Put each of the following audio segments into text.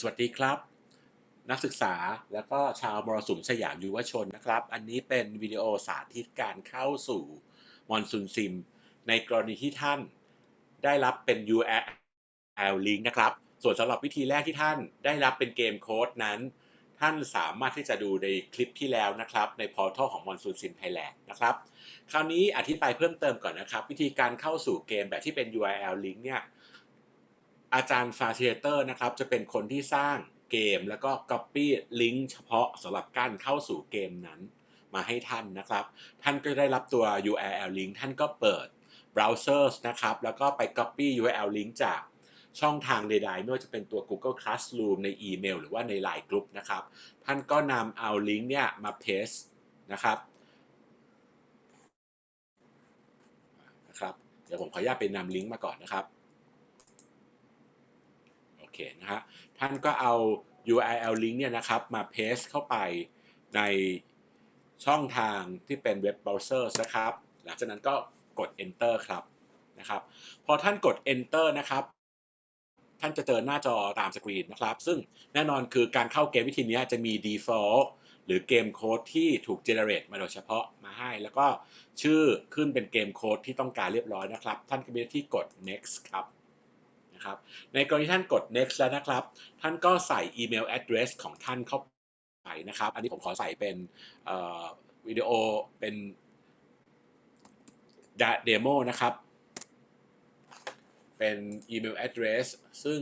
สวัสดีครับ นักศึกษาแล้วก็ชาวมรสุมสยามยุวชนนะครับ อันนี้เป็นวิดีโอสาธิตการเข้าสู่มอนซูนซิม ในกรณีที่ท่านได้รับเป็น URL link นะครับ ส่วนสำหรับวิธีแรกที่ท่านได้รับเป็นเกมโค้ดนั้น ท่านสามารถที่จะดูในคลิปที่แล้วนะครับ ในพอร์ทัลของ Monsoon Sim Thailand นะครับ คราวนี้อธิบายเพิ่มเติมก่อนนะครับ วิธีการเข้าสู่เกมแบบที่เป็น URL link เนี่ย อาจารย์ Facilitator นะครับจะเป็นคนที่สร้างเกมแล้วก็ Copy ลิงก์เฉพาะสำหรับการเข้าสู่เกมนั้นมาให้ท่านนะครับ ท่านก็ได้รับตัว URL link ท่านก็เปิด browser นะครับ แล้วก็ไป Copy URL link จากช่องทางใดๆไม่ว่าจะเป็นตัว Google Classroom ในอีเมลหรือว่าใน Line Group นะครับ ท่านก็นำเอาลิงก์เนี่ยมา paste นะครับนะครับ เดี๋ยวผมขออนุญาตไปนำลิงก์มาก่อนนะครับ คนะฮะท่านก็เอา URL link เนี่ยนะครับมา paste เข้าไปในช่องทางที่เป็นเว็บเบราว์เซอร์นะครับ หลังจากนั้นก็กด enter ครับนะครับ พอท่านกด enter นะครับ ท่านจะเจอหน้าจอตามสกรีนนะครับ ซึ่งแน่นอนคือการเข้าเกมวิธีนี้จะมี default หรือเกมโค้ดที่ถูก generate มาโดยเฉพาะมาให้ แล้วก็ชื่อขึ้นเป็นเกมโค้ดที่ต้องการเรียบร้อยนะครับ ท่านก็มีที่กด next ครับ นะครับ ในกรณีท่านกด next แล้วนะครับ ท่านก็ใส่อีเมล address ของท่านเข้าไปนะครับ อันนี้ผมขอใส่เป็นวิดีโอเป็นเดโมนะครับ เป็นอีเมล address ซึ่ง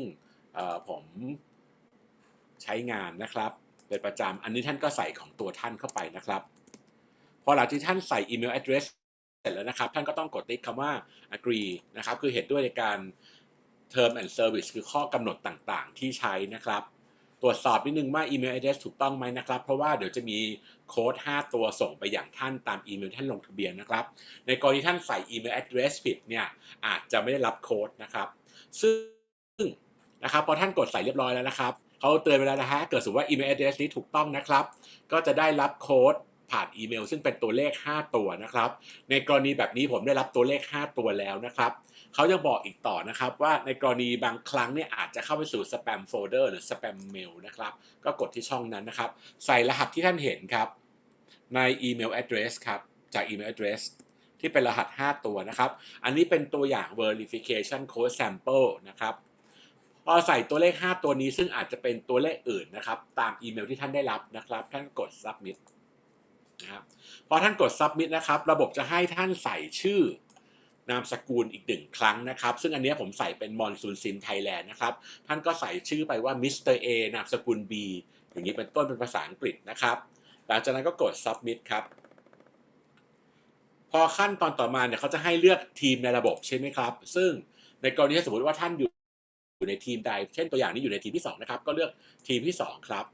ผมใช้งานนะครับ เป็นประจำ อันนี้ท่านก็ใส่ของตัวท่านเข้าไปนะครับ พอหลังที่ท่านใส่อีเมล address เสร็จแล้วนะครับ ท่านก็ต้องกดติ๊กคำว่า agree นะครับ คือเห็นด้วยในการ term and service คือข้อกำหนดต่างๆ ที่ใช้นะครับ ตรวจสอบนิดนึงว่าอีเมล address ถูกต้องไหมนะครับ เพราะว่าเดี๋ยวจะมีโค้ด 5 ตัวส่งไปอย่างท่านตามอีเมลท่านลงทะเบียนนะครับ ในกรณีท่านใส่อีเมล address ผิดเนี่ยอาจจะไม่ได้รับโค้ดนะครับ ซึ่งนะครับพอท่านกดใส่เรียบร้อยแล้วนะครับเขาเตือนไปแล้วนะฮะเกิดสมมติว่าอีเมล address นี้ถูกต้องนะครับ ก็จะได้รับโค้ด ผ่านอีเมล ซึ่งเป็นตัวเลข 5 ตัวนะครับ ในกรณีแบบนี้ผมได้รับตัวเลข 5 ตัวแล้วนะครับเขายังบอกอีกต่อนะครับว่าในกรณีบางครั้งเนี่ยอาจจะเข้าไปสู่สแปมโฟลเดอร์หรือสแปมเมลนะครับ ก็กดที่ช่องนั้นนะครับ ใส่รหัสที่ท่านเห็นครับ ในอีเมล address ครับ จากอีเมล address ที่เป็นรหัส 5 ตัวนะครับ อันนี้เป็นตัวอย่าง verification code sample นะครับพอใส่ตัวเลข 5 ตัวนี้ซึ่งอาจจะเป็นตัวเลขอื่นนะครับ ตามอีเมลที่ท่านได้รับนะครับ ท่านกด submit นะครับพอท่านกด submit นะครับ ระบบจะให้ท่านใส่ชื่อนามสกุลอีกหนึ่งครั้งนะครับ ซึ่งอันนี้ผมใส่เป็น Monsoon Sim Thailand นะครับ ท่านก็ใส่ชื่อไปว่า Mr. A นามสกุล B อย่างนี้เป็นต้นเป็นภาษาอังกฤษนะครับ หลังจากนั้นก็กด submit ครับ พอขั้นตอนต่อมาเนี่ยเขาจะให้เลือกทีมในระบบใช่ไหมครับ ซึ่งในกรณีที่สมมติว่าท่านอยู่อยู่ในทีมใด เช่นตัวอย่างนี้อยู่ในทีมที่2นะครับ ก็เลือกทีมที่ 2 ครับ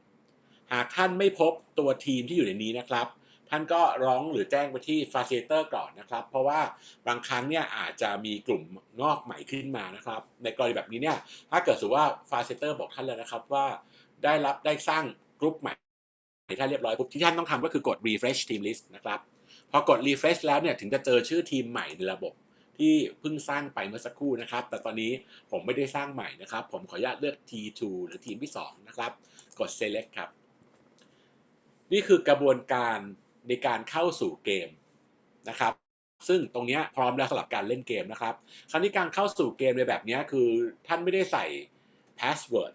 หากท่านไม่พบตัวทีมที่อยู่ในนี้นะครับ ท่านก็ร้องหรือแจ้งไปที่ Facilitator ก่อนนะครับ เพราะว่าบางครั้งเนี่ยอาจจะมีกลุ่มงอกใหม่ขึ้นมานะครับ ในกรณีแบบนี้เนี่ยถ้าเกิดสมมติว่า Facilitator บอกท่านแล้วนะครับว่าได้รับได้สร้างกลุ่มใหม่ท่านเรียบร้อยปุ๊บที่ท่านต้องทำก็คือกด refresh team list นะครับ พอกด refresh แล้วเนี่ยถึงจะเจอชื่อทีมใหม่ในระบบที่เพิ่งสร้างไปเมื่อสักครู่นะครับ แต่ตอนนี้ผมไม่ได้สร้างใหม่นะครับ ผมขออนุญาตเลือก T2 หรือทีมที่ 2 นะครับ กด select ครับ นี่คือกระบวนการ ในการเข้าสู่เกมนะครับ ซึ่งตรงนี้พร้อมแล้วสำหรับการเล่นเกมนะครับ คราวนี้การเข้าสู่เกมในแบบนี้คือท่านไม่ได้ใส่ password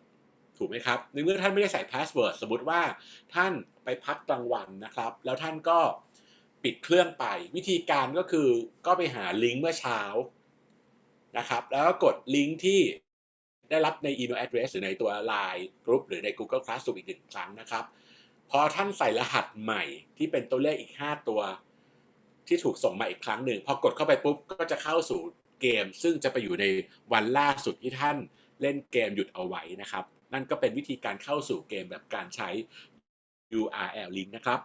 ถูกไหมครับ ในเมื่อท่านไม่ได้ใส่ password สมมติว่าท่านไปพักกลางวันนะครับ แล้วท่านก็ปิดเครื่องไป วิธีการก็คือก็ไปหาลิงก์เมื่อเช้านะครับ แล้วก็กดลิงก์ที่ได้รับในอีเมล address หรือในตัว Line Group หรือใน Google Classroom อีกหนึ่งครั้งนะครับ พอท่านใส่รหัสใหม่ที่เป็นตัวเลขอีก 5 ตัว ที่ถูกส่งมาอีกครั้งหนึ่งพอกดเข้าไปปุ๊บก็จะเข้าสู่เกม ซึ่งจะไปอยู่ในวันล่าสุดที่ท่านเล่นเกมหยุดเอาไว้นะครับ นั่นก็เป็นวิธีการเข้าสู่เกมแบบการใช้ URL link นะครับ